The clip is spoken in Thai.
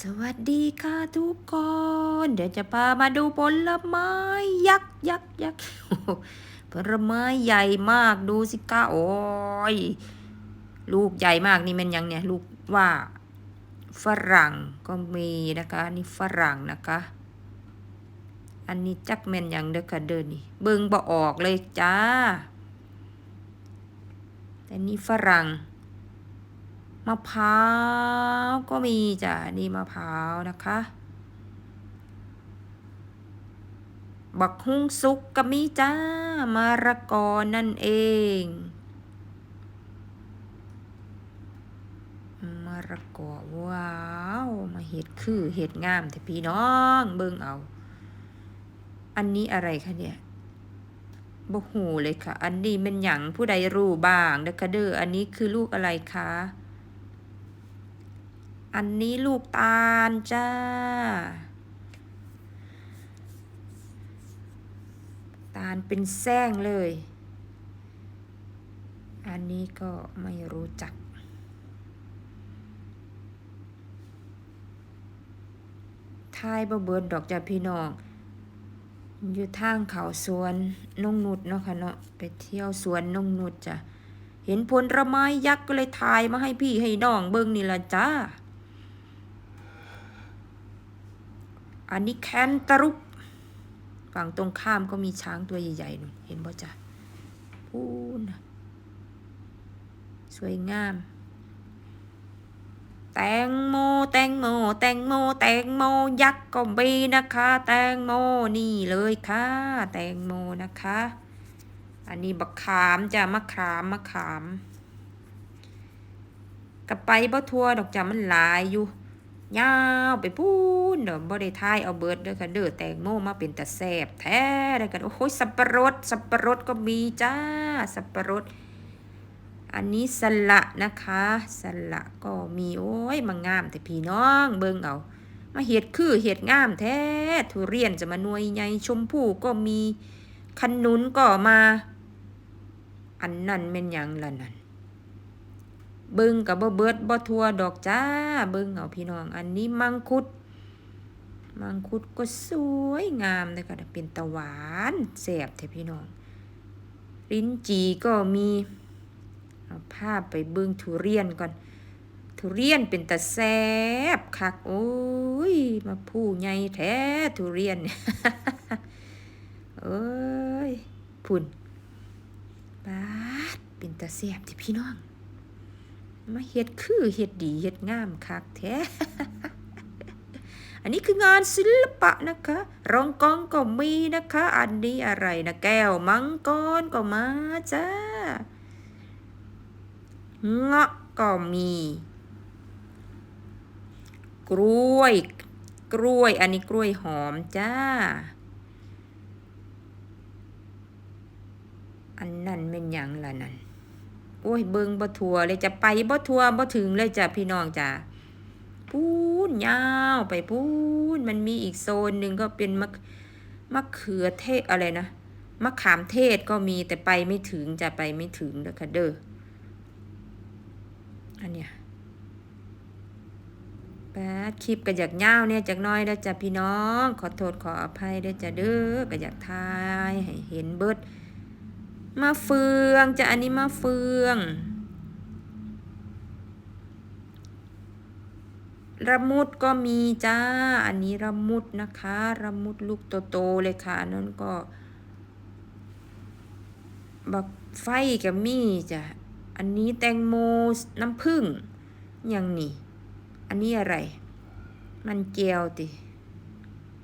สวัสดีค่ะทุกคน เดี๋ยวจะพามาดูผลไม้ยักษ์ยักษ์ยักษ์ผลไม้ใหญ่มากดูสิคะโอ้ยลูกใหญ่มากนี่มันยังเนี่ยลูกว่าฝรั่งก็มีนะคะ นี่ฝรั่งนะคะ อันนี้จักแมนยังเด้อค่ะเดินนี่เบิ่งบ่ออกเลยจ้าแต่นี่ฝรั่ง มะพร้าวก็มีจ้ะนี่มะพร้าวนะคะบักฮุ้งสุกก็มีจ้ามะระกอนั่นเองมะระกอว้าว มาเห็ดคือเห็ดงามแต่พี่น้องเบิ่งเอา อันนี้อะไรคะเนี่ยบ่หูเลยค่ะ อันนี้เป็นหยังผู้ใดรู้บ้างเด้อคะเด้ออันนี้คือลูกอะไรคะ อันนี้ลูกตาลจ้า ตาลเป็นแส้งเลย อันนี้ก็ไม่รู้จัก ทายบ่เบิดดอกจ้าพี่น้อง อยู่ทางเขาสวนนงนุดเนาะค่ะเนาะ ไปเที่ยวสวนนงนุดจ้ะ เห็นผลไม้ยักษ์ก็เลยถ่ายมาให้พี่ให้น้องเบิ่งนี่ละจ้า อันนี้แคนตรุปฝั่งตรงข้ามก็มีช้างตัวใหญ่ๆนู่นเห็นบ่จ้ะพูนน่ะสวยงาม แตงโม แตงโม แตงโม แตงโม ยักษ์ก็มีนะคะ แตงโมนี่เลยค่ะ แตงโมนะคะ อันนี้บักขามจ้ะมะขามมะขามกลับไปบ่ทัวดอกจ้ะมันหลายอยู่ ยาวไปพูนเดี๋ยวบ่ได้ทายเอาเบิดเด้อค่ะเด้อแตงโมมาเป็นตะแซบแท้ได้กันโอ้โหสับปะรดสับปะรดก็มีจ้าสับปะรด อันนี้สละนะคะสละก็มีโอ้ยมางามแต่พี่น้องเบิ่งเอามาเห็ดคือเห็ดงามแท้ทุเรียนจะมาหน่วยใหญ่ชมพู่ก็มีขนุนก็มา อันนั้นเป็นหยังล่ะนั่น เบิ่งกับบ่เบิดบ่ทัวดอกจ้า เบิ่งเอาพี่น้อง อันนี้มังคุด มังคุดก็สวยงามเลยค่ะเป็นตะหวานแซ่บแท้พี่น้อง ลิ้นจีก็มีเอาภาพไปเบิ่งทุเรียนก่อน ทุเรียนเป็นตะแซบคักโอ้ยมาผู้ใหญ่แท้ทุเรียนเอ้ยพุ่นบาดเป็นตะแซบที่พี่น้อง มาเฮ็ดคือเฮ็ดดีเฮ็ดงามคักแท้ อันนี้คืองานศิลปะนะคะ รองกองก็มีนะคะ อันนี้อะไรนะแก้วมังกรก็มาจ้าเงาะก็มี กล้วย กล้วย อันนี้กล้วยหอมจ้า อันนั้นเป็นหยังละนั่น โอ้ยเบิงบ่ทัวเลยจะไปบ่ทัวบ่ถึงเลยจ้ะพี่น้องจ้ะพูนยาวไปพูนมันมีอีกโซนหนึ่งก็เป็นมะมะเขือเทศอะไรนะมะขามเทศก็มีแต่ไปไม่ถึงจะไปไม่ถึงเด้อค่ะเด้ออันเนี้ยแปดคลิปก็อยากยาวเนี่ยจากน้อยแล้วจ้ะพี่น้อง ขอโทษขออภัยด้วยจ้ะเด้อก็อยากทายให้เห็นเบิด มะเฟืองจะอันนี้มะเฟือง ระมุดก็มีจ้า อันนี้ระมุดนะคะ ระมุดลูกโตๆเลยค่ะนนั้นก็บักไฟกับมีจ้ะ อันนี้แตงโมน้ำผึ้งอย่างนี้ อันนี้อะไร มันเจียวติ